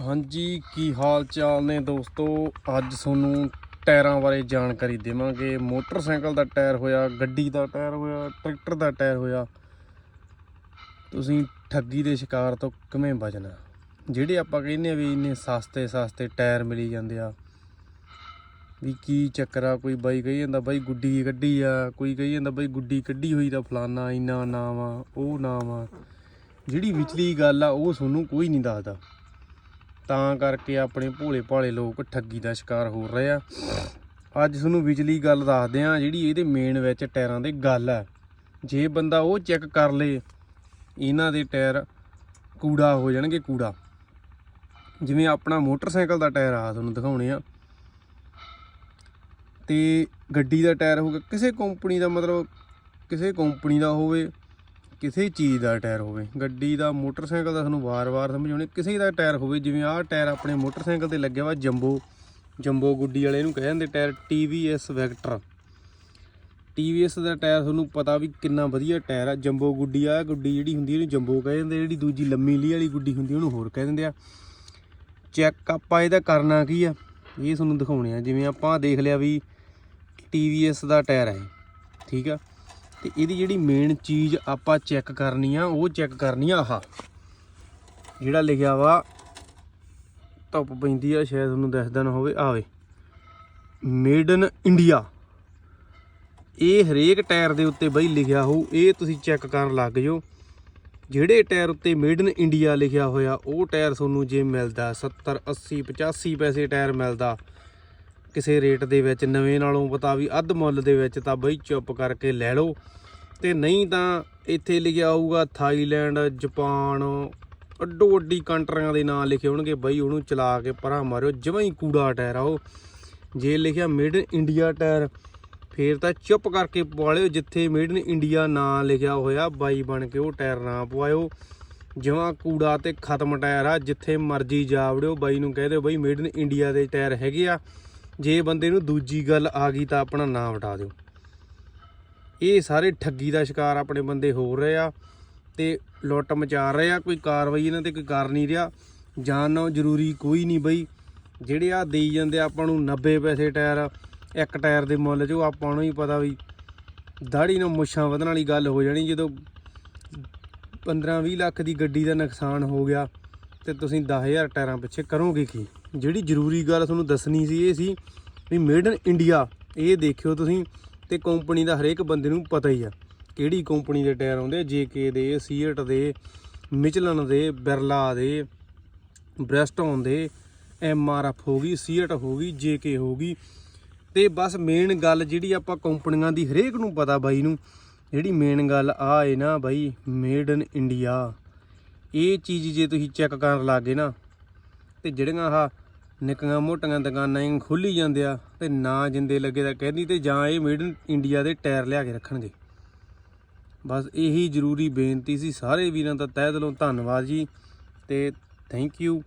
ਹਾਂਜੀ, ਕੀ ਹਾਲ ਚਾਲ ਨੇ ਦੋਸਤੋ? ਅੱਜ ਤੁਹਾਨੂੰ ਟਾਇਰਾਂ ਬਾਰੇ ਜਾਣਕਾਰੀ ਦੇਵਾਂਗੇ। ਮੋਟਰਸਾਈਕਲ ਦਾ ਟਾਇਰ ਹੋਇਆ, ਗੱਡੀ ਦਾ ਟਾਇਰ ਹੋਇਆ, ਟਰੈਕਟਰ ਦਾ ਟਾਇਰ ਹੋਇਆ। ਤੁਸੀਂ ਠੱਗੀ ਦੇ ਸ਼ਿਕਾਰ ਤੋਂ ਕਿਵੇਂ ਬਚਣਾ? ਜਿਹੜੇ ਆਪਾਂ ਕਹਿੰਦੇ ਆ ਵੀ ਇੰਨੇ ਸਸਤੇ ਸਸਤੇ ਟਾਇਰ ਮਿਲੀ ਜਾਂਦੇ ਆ, ਵੀ ਕੀ ਚੱਕਰ ਆ? ਕੋਈ ਬਾਈ ਕਹੀ ਜਾਂਦਾ, ਬਾਈ ਗੁੱਡੀ ਕੱਢੀ ਆ। ਕੋਈ ਕਹੀ ਜਾਂਦਾ, ਬਾਈ ਗੁੱਡੀ ਕੱਢੀ ਹੋਈ ਤਾਂ ਫਲਾਨਾ ਇੰਨਾ ਨਾਮ ਆ, ਉਹ ਨਾਮ ਆ। ਜਿਹੜੀ ਵਿਚਲੀ ਗੱਲ ਆ, ਉਹ ਤੁਹਾਨੂੰ ਕੋਈ ਨਹੀਂ ਦੱਸਦਾ। ਤਾਂ ਕਰਕੇ ਆਪਣੇ ਭੋਲੇ ਭਾਲੇ ਲੋਕ ਠੱਗੀ ਦਾ ਸ਼ਿਕਾਰ ਹੋ ਰਹੇ ਆ। ਅੱਜ ਤੁਹਾਨੂੰ ਵਿਚਲੀ ਗੱਲ ਦੱਸਦੇ ਆ, ਜਿਹੜੀ ਇਹਦੇ ਮੇਨ ਵਿੱਚ ਟਾਇਰਾਂ ਦੇ ਗੱਲ ਆ। ਜੇ ਬੰਦਾ ਉਹ ਚੈੱਕ ਕਰ ਲੇ, ਇਹਨਾਂ ਦੇ ਟਾਇਰ ਕੂੜਾ ਹੋ ਜਾਣਗੇ ਕੂੜਾ। ਜਿਵੇਂ ਆਪਣਾ ਮੋਟਰਸਾਈਕਲ ਦਾ ਟਾਇਰ ਆ, ਤੁਹਾਨੂੰ ਦਿਖਾਉਣੇ ਆ। ਤੇ ਗੱਡੀ ਦਾ ਟਾਇਰ ਹੋਊਗਾ, ਕਿਸੇ ਕੰਪਨੀ ਦਾ ਮਤਲਬ, ਕਿਸੇ ਕੰਪਨੀ ਦਾ ਹੋਵੇ ਕਿਸੇ ਚੀਜ਼ ਦਾ ਟਾਇਰ ਹੋਵੇ, ਗੱਡੀ ਦਾ, ਮੋਟਰਸਾਈਕਲ ਦਾ ਤੁਹਾਨੂੰ ਵਾਰ-ਵਾਰ ਸਮਝਾਉਣੇ ਕਿਸੇ ਦਾ ਟਾਇਰ ਹੋਵੇ, ਜਿਵੇਂ ਆਹ ਟਾਇਰ ਆਪਣੇ ਮੋਟਰਸਾਈਕਲ ਤੇ ਲੱਗਿਆ ਵਾ ਜੰਬੋ ਜੰਬੋ ਗੁੱਡੀ ਵਾਲੇ ਇਹਨੂੰ ਕਹਿੰਦੇ ਟਾਇਰ TVS ਵੈਕਟਰ TVS ਦਾ ਟਾਇਰ ਤੁਹਾਨੂੰ ਪਤਾ ਵੀ ਕਿੰਨਾ ਵਧੀਆ ਟਾਇਰ ਆ, ਜੰਬੋ ਗੁੱਡੀ ਆ, ਗੁੱਡੀ ਜਿਹੜੀ ਹੁੰਦੀ ਇਹਨੂੰ ਜੰਬੋ ਕਹਿ ਦਿੰਦੇ ਜਿਹੜੀ ਦੂਜੀ ਲੰਮੀ ਲੀ ਵਾਲੀ ਗੁੱਡੀ ਹੁੰਦੀ ਉਹਨੂੰ ਹੋਰ ਕਹਿ ਦਿੰਦੇ ਆ। ਚੈੱਕ ਆਪਾਂ ਇਹਦਾ ਕਰਨਾ ਕੀ ਆ, ਇਹ ਤੁਹਾਨੂੰ ਦਿਖਾਉਣੇ ਆ, ਜਿਵੇਂ ਆਪਾਂ ਦੇਖ ਲਿਆ ਵੀ TVS ਦਾ ਟਾਇਰ ਹੈ ਠੀਕ ਆ? ਤੇ ਇਹਦੀ ਜਿਹੜੀ ਮੇਨ ਚੀਜ਼ ਆਪਾਂ ਚੈੱਕ ਕਰਨੀ ਆ, ਉਹ ਚੈੱਕ ਕਰਨੀ ਆ ਆਹ। ਜਿਹੜਾ ਲਿਖਿਆ ਵਾ, ਧੁੱਪ ਪੈਂਦੀ ਆ, ਸ਼ਾਇਦ ਤੁਹਾਨੂੰ ਦੱਸਦਾ ਨਾ ਹੋਵੇ ਆਵੇ ਮੇਡ ਇਨ ਇੰਡੀਆ ਇਹ ਹਰੇਕ ਟਾਇਰ ਦੇ ਉੱਤੇ ਬਈ ਲਿਖਿਆ ਹੋਊ, ਇਹ ਤੁਸੀਂ ਚੈੱਕ ਕਰਨ ਲੱਗ ਜਾਓ। ਜਿਹੜੇ ਟਾਇਰ ਉੱਤੇ ਮੇਡ ਇਨ ਇੰਡੀਆ ਲਿਖਿਆ ਹੋਇਆ, ਉਹ ਟਾਇਰ ਤੁਹਾਨੂੰ ਜੇ ਮਿਲਦਾ 70 80 85 ਪੈਸੇ ਟਾਇਰ ਮਿਲਦਾ। ਕਿਸੇ ਰੇਟ ਦੇ ਵਿੱਚ ਨਵੇਂ ਨਾਲੋਂ ਪਤਾ ਵੀ ਅੱਧ ਮੁੱਲ ਦੇ ਵਿੱਚ ਤਾਂ ਬਈ ਚੁੱਪ ਕਰਕੇ ਲੈ ਲਓ। ਤੇ ਨਹੀਂ ਤਾਂ ਇੱਥੇ ਲਿਖਿਆ ਹੋਊਗਾ ਥਾਈਲੈਂਡ, ਜਾਪਾਨ, ਅੱਡੋ ਅੱਡੀ ਕੰਟਰੀਆਂ ਦੇ ਨਾਂ ਲਿਖੇ ਹੋਣਗੇ। ਬਈ ਉਹਨੂੰ ਚਲਾ ਕੇ ਪਰਾਂ ਮਾਰਿਓ ਜਮਾਂ ਹੀ ਕੂੜਾ ਟਾਇਰ ਆ ਉਹ ਜੇ ਲਿਖਿਆ ਮੇਡ ਇਨ ਇੰਡੀਆ ਟਾਇਰ, ਫੇਰ ਤਾਂ ਚੁੱਪ ਕਰਕੇ ਪਵਾਲਿਓ, ਜਿੱਥੇ ਮੇਡ ਇਨ ਇੰਡੀਆ ਨਾਂ ਲਿਖਿਆ ਹੋਇਆ, ਬਾਈ ਬਣ ਕੇ ਉਹ ਟਾਇਰ ਨਾ ਪਵਾਇਓ। ਜਮਾਂ ਕੂੜਾ ਤੇ ਖਤਮ ਟਾਇਰ ਆ, ਜਿੱਥੇ ਮਰਜ਼ੀ ਜਾ ਵੜਿਓ ਬਾਈ ਨੂੰ ਕਹਿ ਦਿਓ ਬਈ ਮੇਡ ਇਨ ਇੰਡੀਆ ਦੇ ਟਾਇਰ ਹੈਗੇ ਆ। ਜੇ ਬੰਦੇ ਨੂੰ ਦੂਜੀ ਗੱਲ ਆ ਗਈ ਤਾਂ ਆਪਣਾ ਨਾਂ ਵਟਾ ਦਿਓ। ਇਹ ਸਾਰੇ ਠੱਗੀ ਦਾ ਸ਼ਿਕਾਰ ਆਪਣੇ ਬੰਦੇ ਹੋ ਰਹੇ ਆ ਤੇ ਲੁੱਟ ਮਚਾ ਰਹੇ ਆ, ਕੋਈ ਕਾਰਵਾਈ ਇਹਨਾਂ ਤੇ ਕੋਈ ਕਰ ਨਹੀਂ ਰਿਹਾ। ਜਾਣਨਾ ਜ਼ਰੂਰੀ ਕੋਈ ਨਹੀਂ ਬਈ। ਜਿਹੜੇ ਆ ਦੇਈ ਜਾਂਦੇ ਆਪਾਂ ਨੂੰ 90 ਪੈਸੇ ਟਾਇਰ, ਇੱਕ ਟਾਇਰ ਦੇ ਮੁੱਲ 'ਚ, ਉਹ ਆਪਾਂ ਨੂੰ ਹੀ ਪਤਾ ਵੀ ਦਾੜੀ ਨਾਲ ਮੁੱਛਾਂ ਵਧਣ ਵਾਲੀ ਗੱਲ ਹੋ ਜਾਣੀ ਜਦੋਂ 15-20 ਲੱਖ ਦੀ ਗੱਡੀ ਦਾ ਨੁਕਸਾਨ ਹੋ ਗਿਆ। ਤੇ ਤੁਸੀਂ 10000 ਟਾਇਰਾਂ ਪਿੱਛੇ ਕਰੋਗੇ ਕੀ? ਜਿਹੜੀ ਜ਼ਰੂਰੀ ਗੱਲ ਤੁਹਾਨੂੰ ਦੱਸਣੀ ਸੀ, ਇਹ ਸੀ ਵੀ ਮੇਡ ਇਨ ਇੰਡੀਆ ਇਹ ਦੇਖਿਓ ਤੁਸੀਂ ਤੇ ਕੰਪਨੀ ਦਾ ਹਰੇਕ ਬੰਦੇ ਨੂੰ ਪਤਾ ਹੀ ਆ ਕਿਹੜੀ ਕੰਪਨੀ ਦੇ ਟਾਇਰ ਆਉਂਦੇ ਜੇਕੇ ਦੇ ਸੀਟ ਦੇ ਮਿਚਲਨ ਦੇ ਬਿਰਲਾ ਦੇ ਬ੍ਰੈਸਟੋਨ ਦੇ ਐਮਆਰਐਫ ਹੋ ਗਈ ਸੀਟ ਹੋ ਗਈ ਜੇਕੇ ਹੋ ਗਈ। ਤੇ ਬਸ ਮੇਨ ਗੱਲ ਜਿਹੜੀ ਆਪਾਂ ਕੰਪਨੀਆਂ ਦੀ ਹਰੇਕ ਨੂੰ ਪਤਾ ਬਾਈ ਨੂੰ, ਜਿਹੜੀ ਮੇਨ ਗੱਲ ਆ ਏ ਨਾ ਬਾਈ ਮੇਡ ਇਨ ਇੰਡੀਆ ਇਹ ਚੀਜ਼ ਜੇ ਤੁਸੀਂ ਚੈੱਕ ਕਰਨ ਲੱਗੇ ਨਾ, ਤੇ ਜਿਹੜੀਆਂ ਆ ਨਿੱਕੀਆਂ ਮੋਟੀਆਂ ਦੁਕਾਨਾਂ ਹੀ ਖੁੱਲੀ ਜਾਂਦੇ ਆ, ਤੇ ਨਾ ਜਿੰਦੇ ਲੱਗੇ ਤਾਂ ਕਹਿੰਦੀ ਤੇ ਜਾਂ ਇਹ ਮੇਡ ਇਨ ਇੰਡੀਆ ਦੇ ਟਾਇਰ ਲਿਆ ਕੇ ਰੱਖਣਗੇ। ਬਸ ਇਹੀ ਜ਼ਰੂਰੀ ਬੇਨਤੀ ਸੀ, ਸਾਰੇ ਵੀਰਾਂ ਦਾ ਤਹਿ ਦਿਲੋਂ ਧੰਨਵਾਦ ਜੀ, ਤੇ ਥੈਂਕ ਯੂ